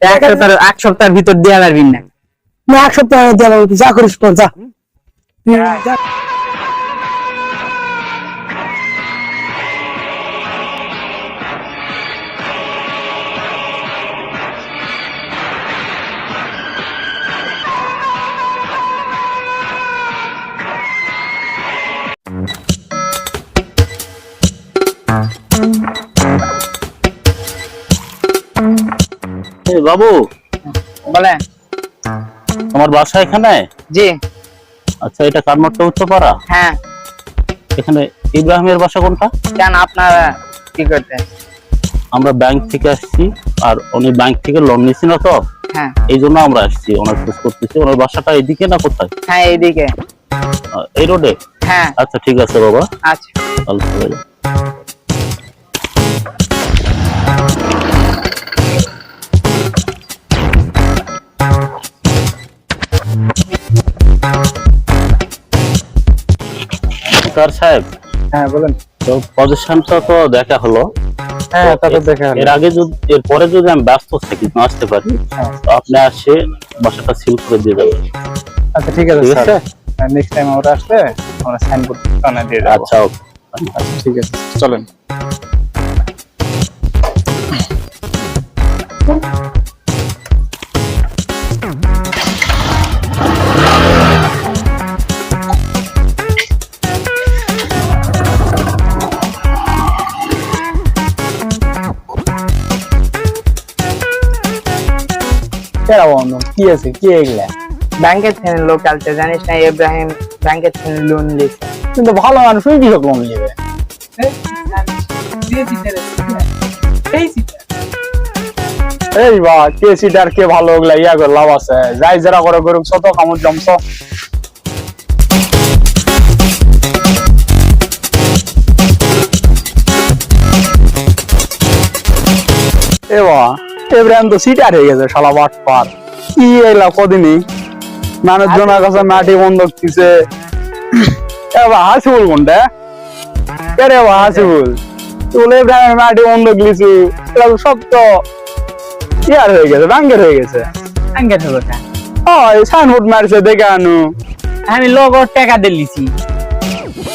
এক সপ্তাহ এক সপ্তাহের ভিতর দেওয়া পারবি না। এক সপ্তাহ দেওয়া পারব যা করিস কর যা। বাবু? বলেন। তোমার বাসা এখানে? জি। আচ্ছা এটা কারমারটা উচ্চপাড়া? হ্যাঁ। এখানে ইব্রাহিমের বাসা কোনটা? কেন আপনারা কি করতে? আমরা ব্যাংক থেকে আসছি আর উনি ব্যাংক থেকে লোন নিছি না তো হ্যাঁ। এই জন্য আমরা আসছি ওনার খোঁজ করতেছি। ওনার বাসাটা এদিকে না কোথায়? হ্যাঁ এইদিকে। এই রোডে? হ্যাঁ। আচ্ছা ঠিক আছে বাবা। আচ্ছা। স্যার সাহেব হ্যাঁ বলেন। তো পজিশনটা তো দেখা হলো। হ্যাঁ তা তো দেখা হলো। এর আগে যদি এর পরে যদি আমি ব্যস্ত থাকি না আসতে পারি হ্যাঁ। তো আপনি আসে বাসাটা সিল করে দিয়ে যাবেন। আচ্ছা ঠিক আছে স্যার। নেক্সট টাইম আমরা আসলে আমরা দিয়ে দেবো আচ্ছা ওকে। আচ্ছা ঠিক আছে চলেন। কেরা বন্ধু কি আছে? কি এগুলা? ব্যাংকের থেকে লোক আলতে জানিস না ইব্রাহিম ব্যাংকের থেকে লোন লিছে কিন্তু ভালো মানুষ ওই লোন নেবে। এই বা কে সিটার কে ভালো ওগুলা ইয়া করে লাভ আছে। যাই যারা করে করুক শত কামড় জমছ এ বা এব্রাহিম তো সিটার হয়ে গেছে শালা বাট পার কি এগুলা কদিনই? মানুষজনের কাছে বন্ধক দিছে। এ বা হাসিবুল কোনটা? কে রে বা হাসিবুল। তুলে বন্ধক তো সব তো ইয়ার হয়ে গেছে ব্যাঙ্গের হয়ে গেছে। মারছে দেখে আনু। আমি লোক টাকা দিয়ে লিছি।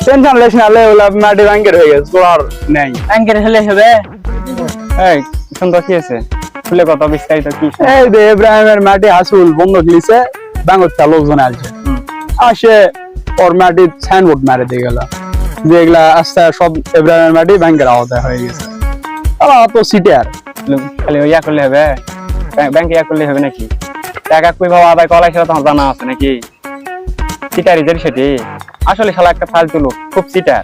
টেনশন লেস না লে ওলা মাটি ব্যাঙ্গের হয়ে গেছে তোর নেই। হলে হবে? এই সুন্দর কি আছে? খুলে কত বিস্তারিত কি এই দে ইব্রাহিমের মাটি হাসুল বন্ধক লিছে ব্যাঙ্গর তা লোকজন আসছে। আসে ওর মাটি সাইনবোর্ড মারে দিয়ে গেল। যে এগুলা আস্তে সব ইব্রাহিমের মাটি ব্যাংকের আওতায় হয়ে গেছে। তারা অত সিটার খালি ইয়া করলে হবে? ব্যাংকে ইয়া করলে হবে নাকি? টাকা কই ভাবে আদায় কলাই সেটা তোমার জানা আছে নাকি? সিটারি জেরি সেটি? আসলে শালা একটা ফালতু লোক খুব সিটার।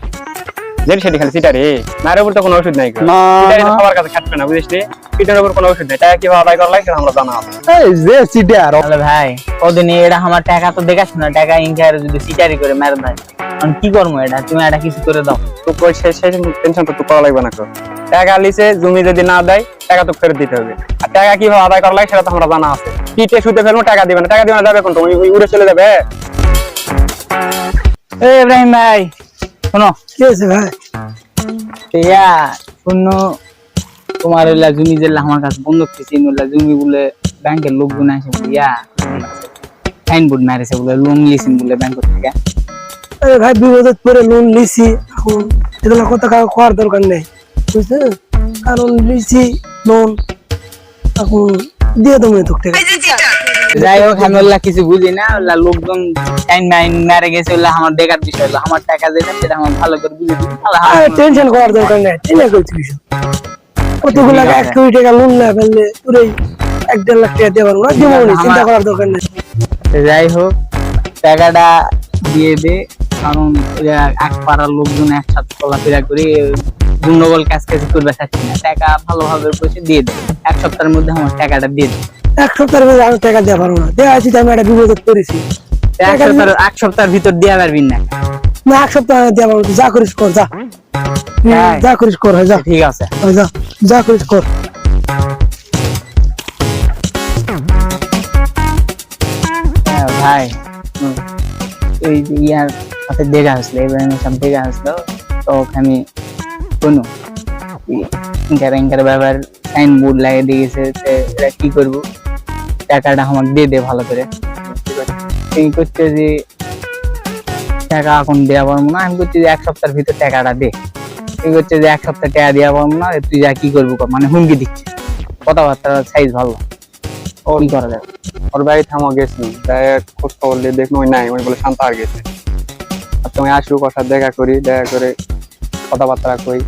জেরি সেটি খালি সিটারি? নারের উপর তো কোনো ওষুধ নাই না, সিটারি। সবার কাছে খাটবে না বুঝিস নি উপর কোনো ওষুধ নেই। টাকা কীভাবে আদায় করা লাগে সেটা আমরা জানা আছে। এই যে সিটার তাহলে ভাই এটা আমার টাকা তো টাকা ইনকার যদি সিটারি করে মেরে দেয় আমি কি করব এটা? তুমি এটা কিছু করে দাও। তো কই সেই সেই টেনশন তো করা লাগবে না টাকা লিছে জমি যদি না দেয় টাকা তো ফেরত দিতে হবে। আর টাকা কীভাবে আদায় করা লাগে সেটা তো আমরা জানা আছে। পিঠে শুতে ফেলব টাকা দিবে না। টাকা দিবে না যাবে কোন তুমি? উড়ে চলে যাবে। এ ইব্রাহিম ভাই শোনো। কি আছে ভাই? ইয়া শূন্য তোমার ওইলা জমি যেলা আমার কাছে বন্ধক দিয়েছে ওইলা জমি বলে ব্যাংকের লোকজন আসে বলে ইয়া সাইনবোর্ড মারেছে বলে লোন নিয়েছেন বলে ব্যাংক থেকে। আরে ভাই পরে লোন লিছি এখন। এগুলো কথা কাউ করার দরকার নেই কারণ লিছি লোন এখন দিয়ে দেবো তোকে যাই হোক আমি কিছু বুঝি না লোকজন সাইন মাইন মারে গেছে ওগুলা আমার দেখার বিষয় হলো আমার টাকা যেটা সেটা আমার ভালো করে বুঝে টেনশন করার দরকার নেই করছি কতগুলো এক কোটি টাকা লোন না ফেললে পুরো এক দেড় লাখ টাকা দিয়ে পারব না দেবো চিন্তা করার দরকার নেই। যাই হোক টাকাটা দিয়ে দে কারণ এক পাড়ার লোকজন একসাথে চলাফেরা করে গন্ডগোল কাজ কাজ করবে চাচ্ছি না? টাকা ভালোভাবে পয়সা দিয়ে দে। এক সপ্তাহের মধ্যে আমার টাকাটা দিয়ে দে। এক সপ্তাহের মধ্যে আমি টাকা দিয়ে পারব না। দেওয়া আছি আমি একটা বিপদে পড়েছি। এক সপ্তাহ এক সপ্তাহের ভিতর দেওয়া পারবি না। না এক সপ্তাহ দিয়ে পারব। যা করিস কর যা। হুম, যা করিস কর হয় যা। ঠিক আছে। যা। যা করিস কর। হ্যাঁ, ভাই যে ইয়ার সাথে দেখা হয়েছিল ইব্রাহিমের সাথে দেখা হয়েছিল তো আমি কোনো ইঙ্কার ইঙ্কার ব্যাপার সাইন বোর্ড লাগিয়ে দিয়েছে এটা কি করব টাকাটা আমাকে দিয়ে দে ভালো করে। তুমি করছে যে টাকা এখন দেওয়া পারব না আমি করছি যে এক সপ্তাহের ভিতর টাকাটা দে। তুই করছে যে এক সপ্তাহ টাকা দেওয়া পারব না তুই যা কি করব মানে হুমকি দিচ্ছে। কথাবার্তা সাইজ ভালো। ও। কি করা যাবে ওর বাড়ি থামো গেছি। তাই খোঁজ খবর দিয়ে দেখুন ওই নাই ওই বলে শান্ত আর গেছে। আর তুমি আসু কথা দেখা করি দেখা করে কথাবার্তা কই।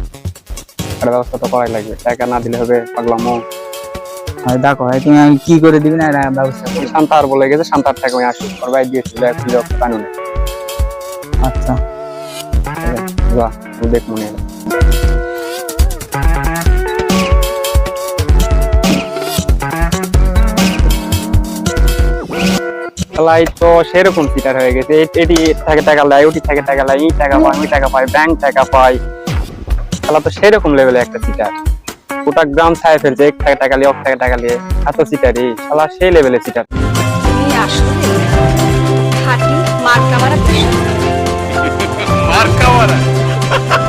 একটা ব্যবস্থা তো করাই লাগবে টাকা না দিলে হবে পাগলামো। হয় দেখো হয় তুমি আমি কি করে দিবি না এটা ব্যবস্থা। শান্তার বলে গেছে শান্তার থেকে আমি আসু। ওর বাড়ি দিয়েছি দেখ তুই কানুনে আচ্ছা। वाह उदेक मुनेरा লাই তো সেরকম ফিটার হয়ে গেছে। এটি থেকে টাকা লাই ওটি থেকে টাকা লাই এই টাকা পায় ওই টাকা পায় ব্যাংক টাকা পায়। খেলা তো সেরকম লেভেলে একটা ফিটার গোটা গ্রাম ছায় ফেলছে এক টাকা টাকা লিয়ে এক টাকা টাকা লিয়ে এত সিটারই খেলা সেই লেভেলে সিটার মার কামারা ha ha ha